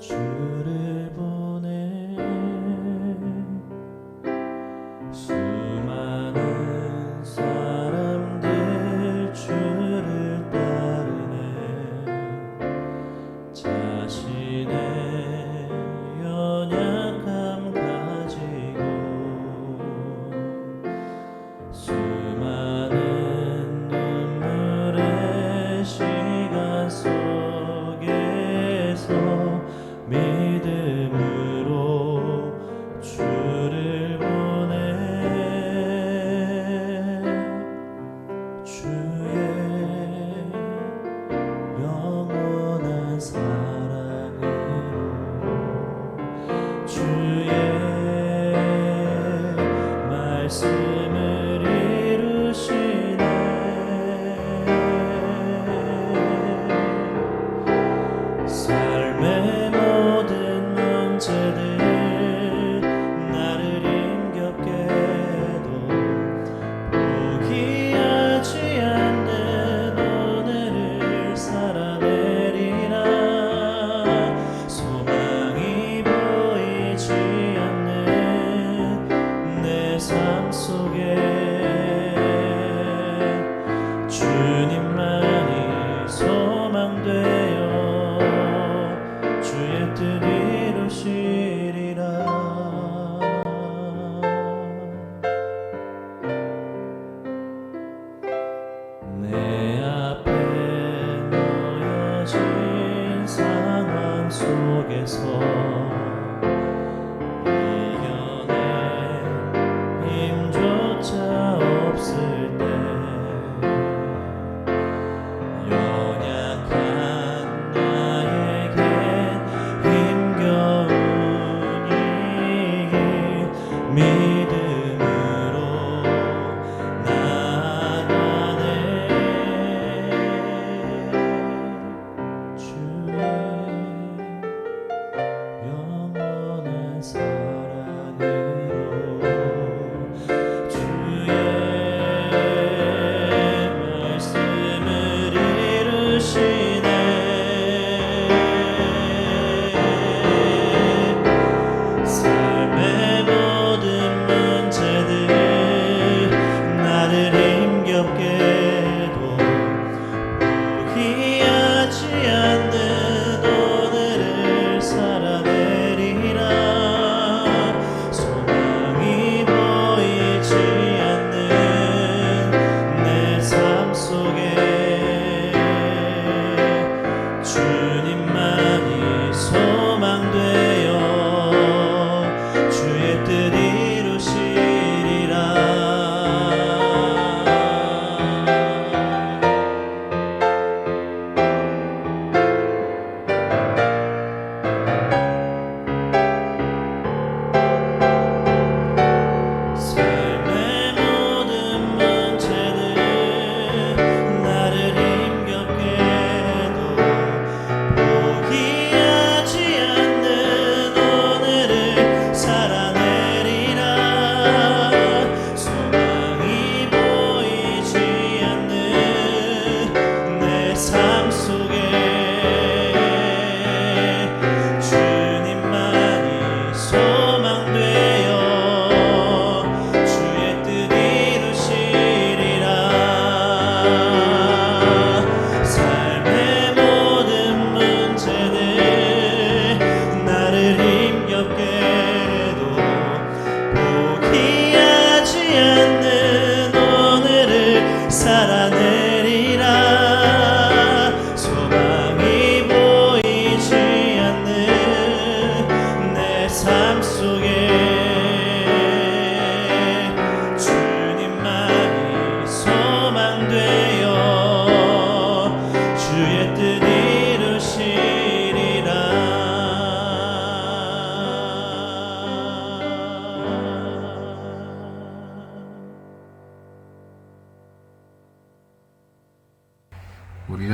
주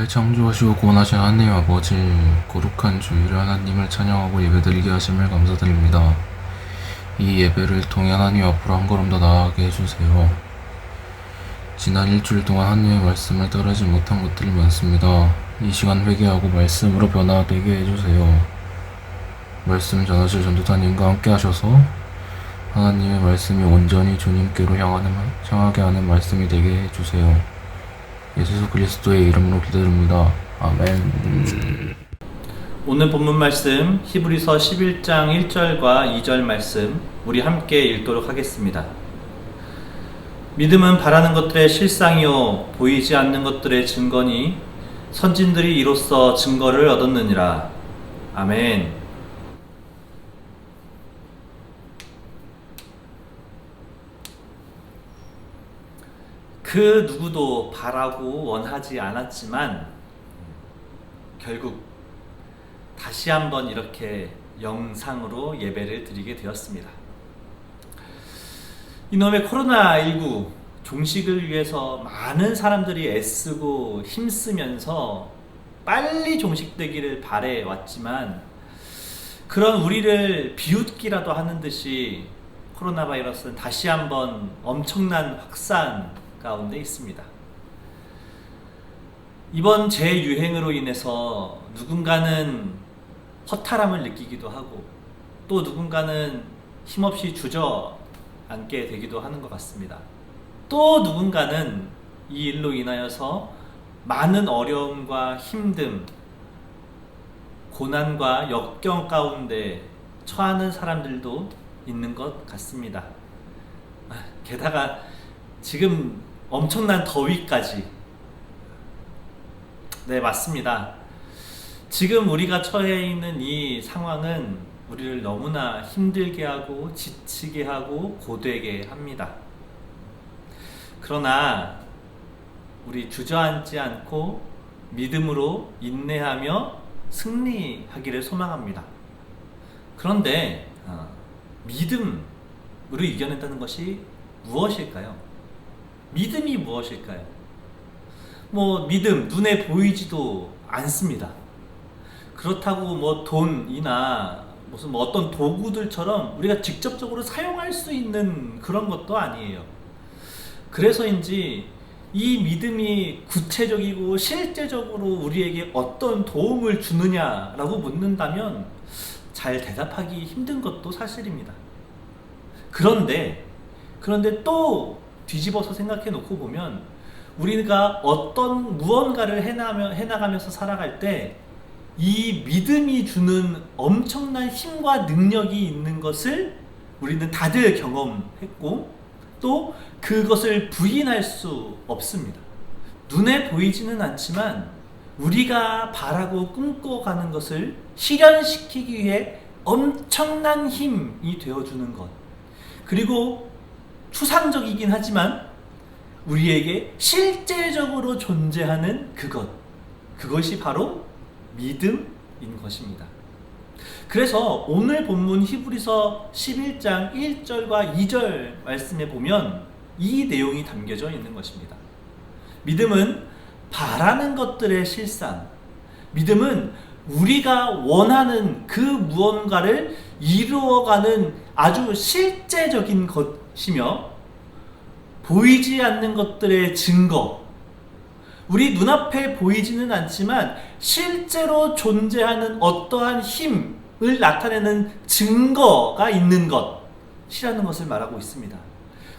창조하시고 구원하신 하나님 아버지 거룩한 주일에 하나님을 찬양하고 예배드리게 하심을 감사드립니다. 이 예배를 통해 하나님 앞으로 한 걸음 더 나아가게 해주세요. 지난 일주일 동안 하나님의 말씀을 따르지 못한 것들이 많습니다. 이 시간 회개하고 말씀으로 변화되게 해주세요. 말씀 전하실 전도사님과 함께 하셔서 하나님의 말씀이 온전히 주님께로 향하는, 향하게 하는 말씀이 되게 해주세요. 예수 그리스도의 이름으로 기도드립니다. 아멘. 오늘 본문 말씀 히브리서 11장 1절과 2절 말씀 우리 함께 읽도록 하겠습니다. 믿음은 바라는 것들의 실상이요 보이지 않는 것들의 증거니 선진들이 이로써 증거를 얻었느니라. 아멘. 그 누구도 바라고 원하지 않았지만 결국 다시 한번 이렇게 영상으로 예배를 드리게 되었습니다. 이놈의 코로나19 종식을 위해서 많은 사람들이 애쓰고 힘쓰면서 빨리 종식되기를 바래 왔지만 그런 우리를 비웃기라도 하는 듯이 코로나 바이러스는 다시 한번 엄청난 확산 가운데 있습니다. 이번 재유행으로 인해서 누군가는 허탈함을 느끼기도 하고 또 누군가는 힘없이 주저앉게 되기도 하는 것 같습니다. 또 누군가는 이 일로 인하여서 많은 어려움과 힘듦, 고난과 역경 가운데 처하는 사람들도 있는 것 같습니다. 아, 게다가 지금 엄청난 더위까지. 네, 맞습니다. 지금 우리가 처해 있는 이 상황은 우리를 너무나 힘들게 하고 지치게 하고 고되게 합니다. 그러나 우리 주저앉지 않고 믿음으로 인내하며 승리하기를 소망합니다. 그런데 어, 믿음으로 이겨낸다는 것이 무엇일까요? 믿음이 무엇일까요? 뭐 믿음 눈에 보이지도 않습니다. 그렇다고 뭐 돈이나 무슨 뭐 어떤 도구들처럼 우리가 직접적으로 사용할 수 있는 그런 것도 아니에요. 그래서인지 이 믿음이 구체적이고 실제적으로 우리에게 어떤 도움을 주느냐라고 묻는다면 잘 대답하기 힘든 것도 사실입니다. 그런데 그런데 또 뒤집어서 생각해 놓고 보면 우리가 어떤 무언가를 해나며, 해나가면서 살아갈 때 이 믿음이 주는 엄청난 힘과 능력이 있는 것을 우리는 다들 경험했고 또 그것을 부인할 수 없습니다. 눈에 보이지는 않지만 우리가 바라고 꿈꿔가는 것을 실현시키기 위해 엄청난 힘이 되어주는 것. 그리고 추상적이긴 하지만 우리에게 실제적으로 존재하는 그것. 그것이 바로 믿음인 것입니다. 그래서 오늘 본문 히브리서 11장 1절과 2절 말씀에 보면 이 내용이 담겨져 있는 것입니다. 믿음은 바라는 것들의 실상, 믿음은 우리가 원하는 그 무언가를 이루어가는 아주 실제적인 것 이며 보이지 않는 것들의 증거, 우리 눈앞에 보이지는 않지만 실제로 존재하는 어떠한 힘을 나타내는 증거가 있는 것이라는 것을 말하고 있습니다.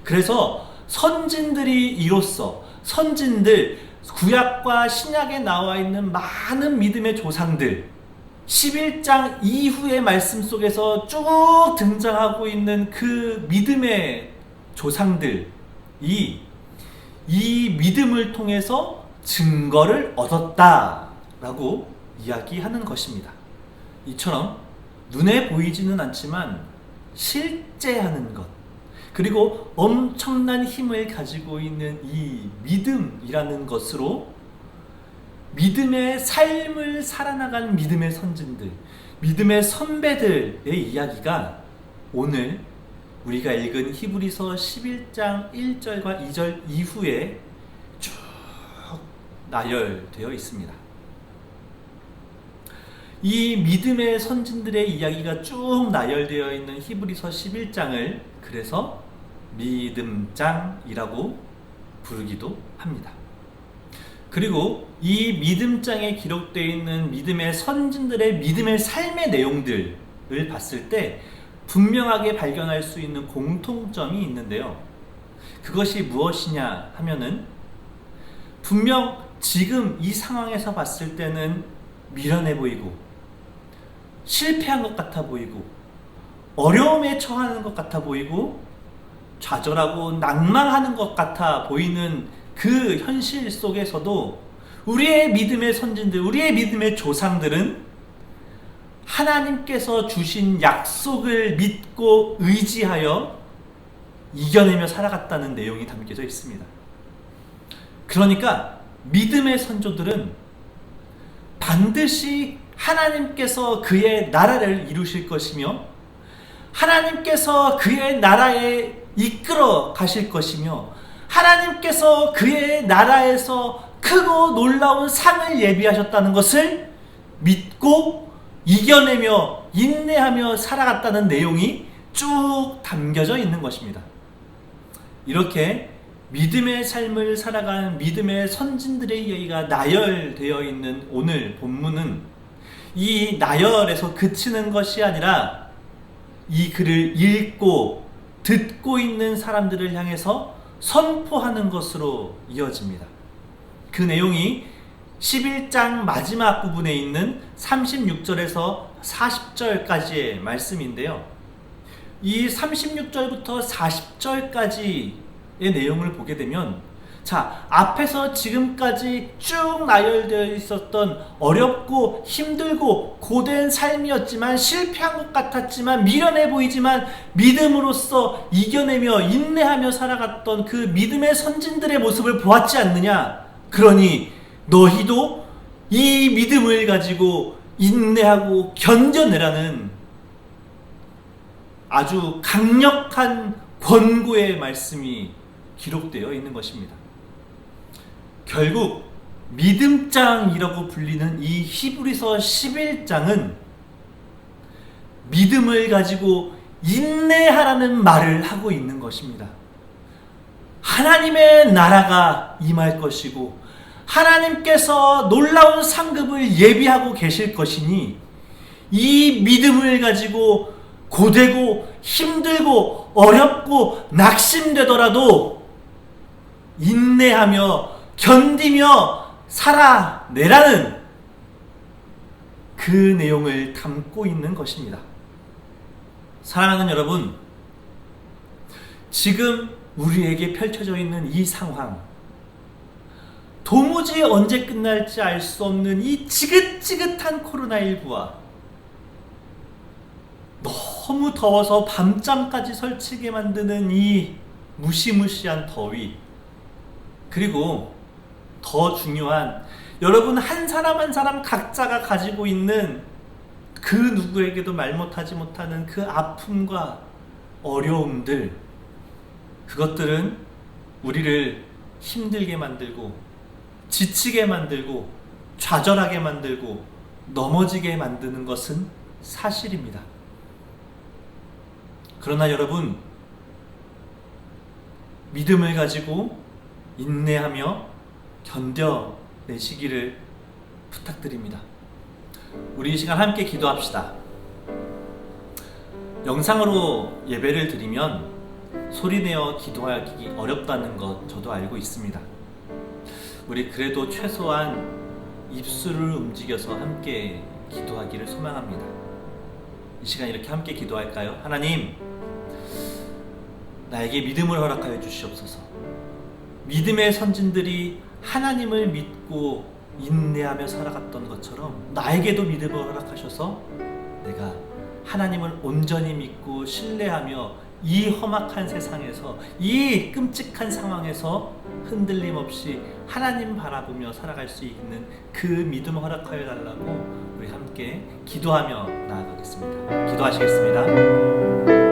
그래서 선진들이 이로써 선진들 구약과 신약에 나와 있는 많은 믿음의 조상들 11장 이후의 말씀 속에서 쭉 등장하고 있는 그 믿음의 조상들이 이 믿음을 통해서 증거를 얻었다라고 이야기하는 것입니다. 이처럼 눈에 보이지는 않지만 실제 하는 것, 그리고 엄청난 힘을 가지고 있는 이 믿음이라는 것으로 믿음의 삶을 살아나간 믿음의 선진들, 믿음의 선배들의 이야기가 오늘 우리가 읽은 히브리서 11장 1절과 2절 이후에 쭉 나열되어 있습니다. 이 믿음의 선진들의 이야기가 쭉 나열되어 있는 히브리서 11장을 그래서 믿음장이라고 부르기도 합니다. 그리고 이 믿음장에 기록되어 있는 믿음의 선진들의 믿음의 삶의 내용들을 봤을 때 분명하게 발견할 수 있는 공통점이 있는데요. 그것이 무엇이냐 하면은 분명 지금 이 상황에서 봤을 때는 미련해 보이고 실패한 것 같아 보이고 어려움에 처하는 것 같아 보이고 좌절하고 낭망하는 것 같아 보이는 그 현실 속에서도 우리의 믿음의 선진들, 우리의 믿음의 조상들은 하나님께서 주신 약속을 믿고 의지하여 이겨내며 살아갔다는 내용이 담겨져 있습니다. 그러니까 믿음의 선조들은 반드시 하나님께서 그의 나라를 이루실 것이며 하나님께서 그의 나라에 이끌어 가실 것이며 하나님께서 그의 나라에서 크고 놀라운 상을 예비하셨다는 것을 믿고 이겨내며 인내하며 살아갔다는 내용이 쭉 담겨져 있는 것입니다. 이렇게 믿음의 삶을 살아가는 믿음의 선진들의 이야기가 나열되어 있는 오늘 본문은 이 나열에서 그치는 것이 아니라 이 글을 읽고 듣고 있는 사람들을 향해서 선포하는 것으로 이어집니다. 그 내용이 11장 마지막 부분에 있는 36절에서 40절까지의 말씀인데요. 이 36절부터 40절까지의 내용을 보게 되면 자, 앞에서 지금까지 쭉 나열되어 있었던 어렵고 힘들고 고된 삶이었지만 실패한 것 같았지만 미련해 보이지만 믿음으로써 이겨내며 인내하며 살아갔던 그 믿음의 선진들의 모습을 보았지 않느냐? 그러니 너희도 이 믿음을 가지고 인내하고 견뎌내라는 아주 강력한 권고의 말씀이 기록되어 있는 것입니다. 결국 믿음장이라고 불리는 이 히브리서 11장은 믿음을 가지고 인내하라는 말을 하고 있는 것입니다. 하나님의 나라가 임할 것이고 하나님께서 놀라운 상급을 예비하고 계실 것이니 이 믿음을 가지고 고되고 힘들고 어렵고 낙심되더라도 인내하며 견디며 살아내라는 그 내용을 담고 있는 것입니다. 사랑하는 여러분, 지금 우리에게 펼쳐져 있는 이 상황, 도무지 언제 끝날지 알 수 없는 이 지긋지긋한 코로나19와 너무 더워서 밤잠까지 설치게 만드는 이 무시무시한 더위, 그리고 더 중요한 여러분 한 사람 한 사람 각자가 가지고 있는 그 누구에게도 말 못하지 못하는 그 아픔과 어려움들 그것들은 우리를 힘들게 만들고 지치게 만들고 좌절하게 만들고 넘어지게 만드는 것은 사실입니다. 그러나 여러분 믿음을 가지고 인내하며 견뎌내시기를 부탁드립니다. 우리 이 시간 함께 기도합시다. 영상으로 예배를 드리면 소리내어 기도하기 어렵다는 것 저도 알고 있습니다. 우리 그래도 최소한 입술을 움직여서 함께 기도하기를 소망합니다. 이 시간 이렇게 함께 기도할까요? 하나님, 나에게 믿음을 허락하여 주시옵소서. 믿음의 선진들이 하나님을 믿고 인내하며 살아갔던 것처럼 나에게도 믿음을 허락하셔서 내가 하나님을 온전히 믿고 신뢰하며 이 험악한 세상에서 이 끔찍한 상황에서 흔들림 없이 하나님 바라보며 살아갈 수 있는 그 믿음 허락하여 달라고 우리 함께 기도하며 나아가겠습니다. 기도하시겠습니다.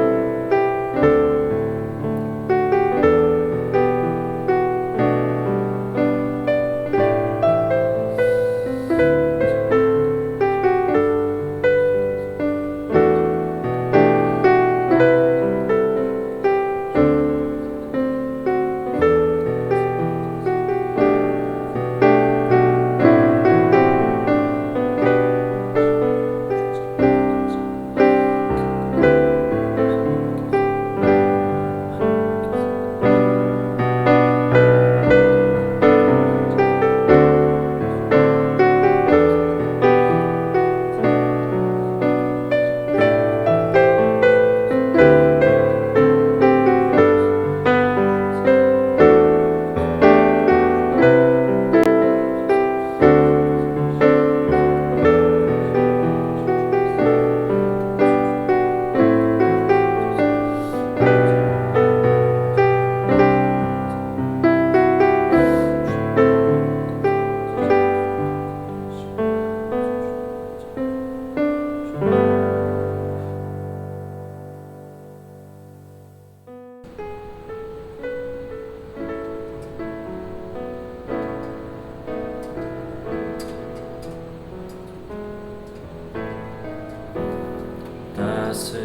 따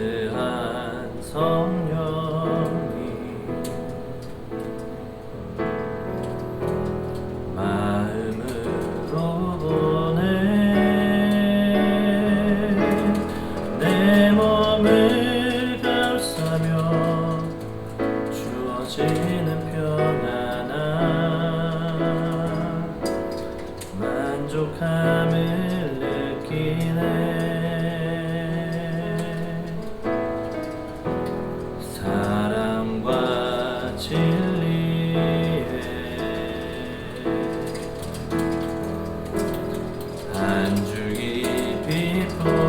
줄기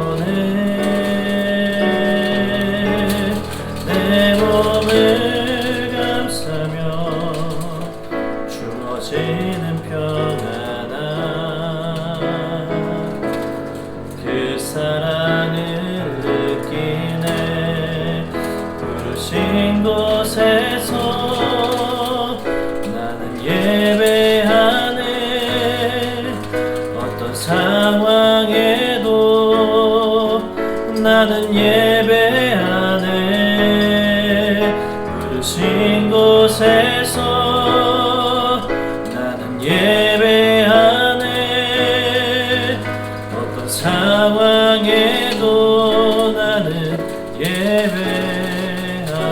예배하네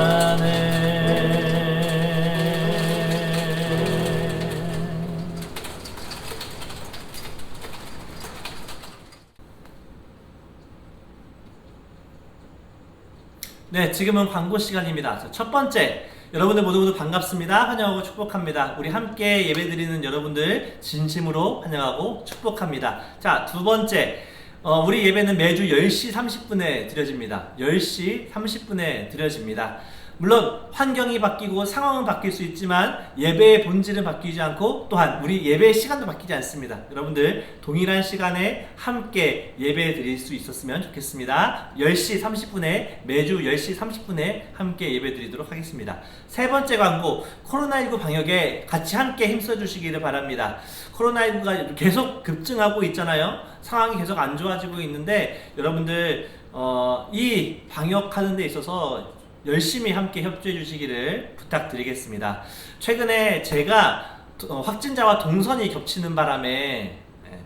네, 지금은 광고 시간입니다. 자, 첫 번째, 여러분들 모두 모두 반갑습니다. 환영하고 축복합니다. 우리 함께 예배드리는 여러분들 진심으로 환영하고 축복합니다. 자, 두 번째, 어, 우리 예배는 매주 10시 30분에 드려집니다. 10시 30분에 드려집니다. 물론 환경이 바뀌고 상황은 바뀔 수 있지만 예배의 본질은 바뀌지 않고 또한 우리 예배의 시간도 바뀌지 않습니다. 여러분들 동일한 시간에 함께 예배 드릴 수 있었으면 좋겠습니다. 10시 30분에 매주 10시 30분에 함께 예배 드리도록 하겠습니다. 세 번째 광고 코로나19 방역에 같이 함께 힘써 주시기를 바랍니다. 코로나19가 계속 급증하고 있잖아요. 상황이 계속 안 좋아지고 있는데 여러분들 어, 이 방역하는 데 있어서 열심히 함께 협조해 주시기를 부탁드리겠습니다. 최근에 제가 어, 확진자와 동선이 겹치는 바람에 예,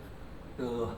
그,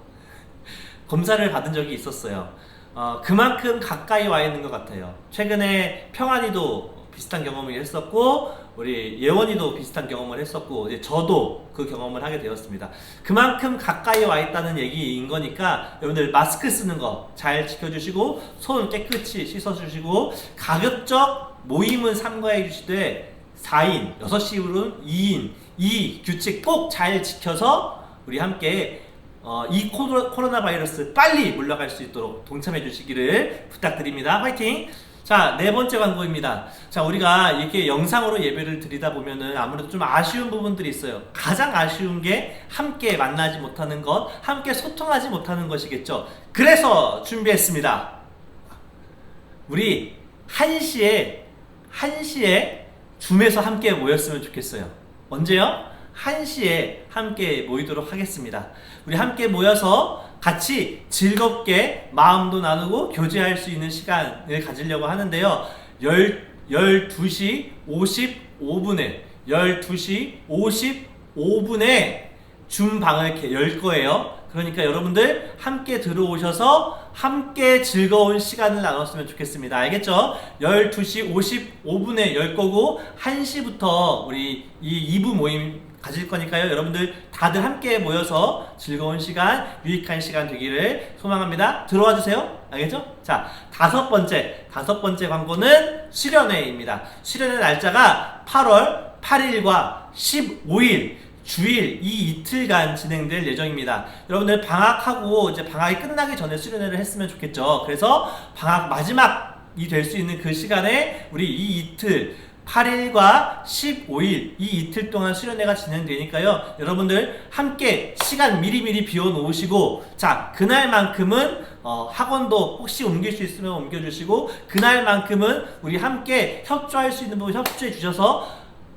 검사를 받은 적이 있었어요. 어, 그만큼 가까이 와 있는 것 같아요. 최근에 평안이도 비슷한 경험을 했었고, 우리 예원이도 비슷한 경험을 했었고, 이제 저도 그 경험을 하게 되었습니다. 그만큼 가까이 와 있다는 얘기인 거니까, 여러분들 마스크 쓰는 거 잘 지켜주시고, 손 깨끗이 씻어주시고, 가급적 모임은 삼가해 주시되, 4인, 6시 이후로는 2인, 이 규칙 꼭 잘 지켜서, 우리 함께 어, 이 코로, 코로나 바이러스 빨리 물러갈 수 있도록 동참해 주시기를 부탁드립니다. 화이팅! 자, 네 번째 광고입니다. 자, 우리가 이렇게 영상으로 예배를 드리다 보면은 아무래도 좀 아쉬운 부분들이 있어요. 가장 아쉬운 게 함께 만나지 못하는 것, 함께 소통하지 못하는 것이겠죠. 그래서 준비했습니다. 우리 1시에, 1시에 줌에서 함께 모였으면 좋겠어요. 언제요? 1시에 함께 모이도록 하겠습니다. 우리 함께 모여서 같이 즐겁게 마음도 나누고 교제할 수 있는 시간을 가지려고 하는데요. 12시 55분에, 12시 55분에 줌 방을 이렇게 열 거예요. 그러니까 여러분들 함께 들어오셔서 함께 즐거운 시간을 나눴으면 좋겠습니다. 알겠죠? 12시 55분에 열 거고 1시부터 우리 이 2부 모임 가질 거니까요. 여러분들 다들 함께 모여서 즐거운 시간, 유익한 시간 되기를 소망합니다. 들어와 주세요. 알겠죠? 자, 다섯 번째, 다섯 번째 광고는 수련회입니다. 수련회 날짜가 8월 8일과 15일 주일 이 이틀간 진행될 예정입니다. 여러분들 방학하고 이제 방학이 끝나기 전에 수련회를 했으면 좋겠죠. 그래서 방학 마지막이 될 수 있는 그 시간에 우리 이 이틀 8일과 15일 이 이틀 동안 수련회가 진행되니까요. 여러분들 함께 시간 미리미리 비워 놓으시고 자, 그날만큼은 어, 학원도 혹시 옮길 수 있으면 옮겨 주시고 그날만큼은 우리 함께 협조할 수 있는 부분 협조해 주셔서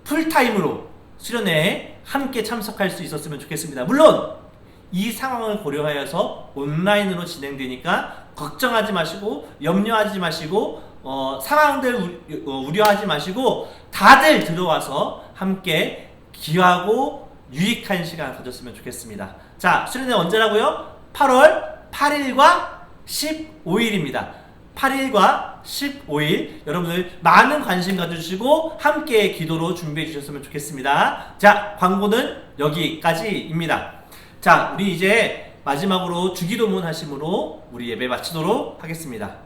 풀타임으로 수련회에 함께 참석할 수 있었으면 좋겠습니다. 물론 이 상황을 고려하여서 온라인으로 진행되니까 걱정하지 마시고 염려하지 마시고 어, 상황들 우- 어, 우려 하지 마시고 다들 들어와서 함께 귀하고 유익한 시간 가졌으면 좋겠습니다. 자, 수련회 언제라고요? 8월 8일과 15일입니다. 8일과 15일 여러분들 많은 관심 가져주시고 함께 기도로 준비해 주셨으면 좋겠습니다. 자, 광고는 여기까지입니다. 자, 우리 이제 마지막으로 주기도문 하심으로 우리 예배 마치도록 하겠습니다.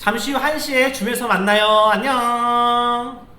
잠시 후 1시에 줌에서 만나요. 안녕.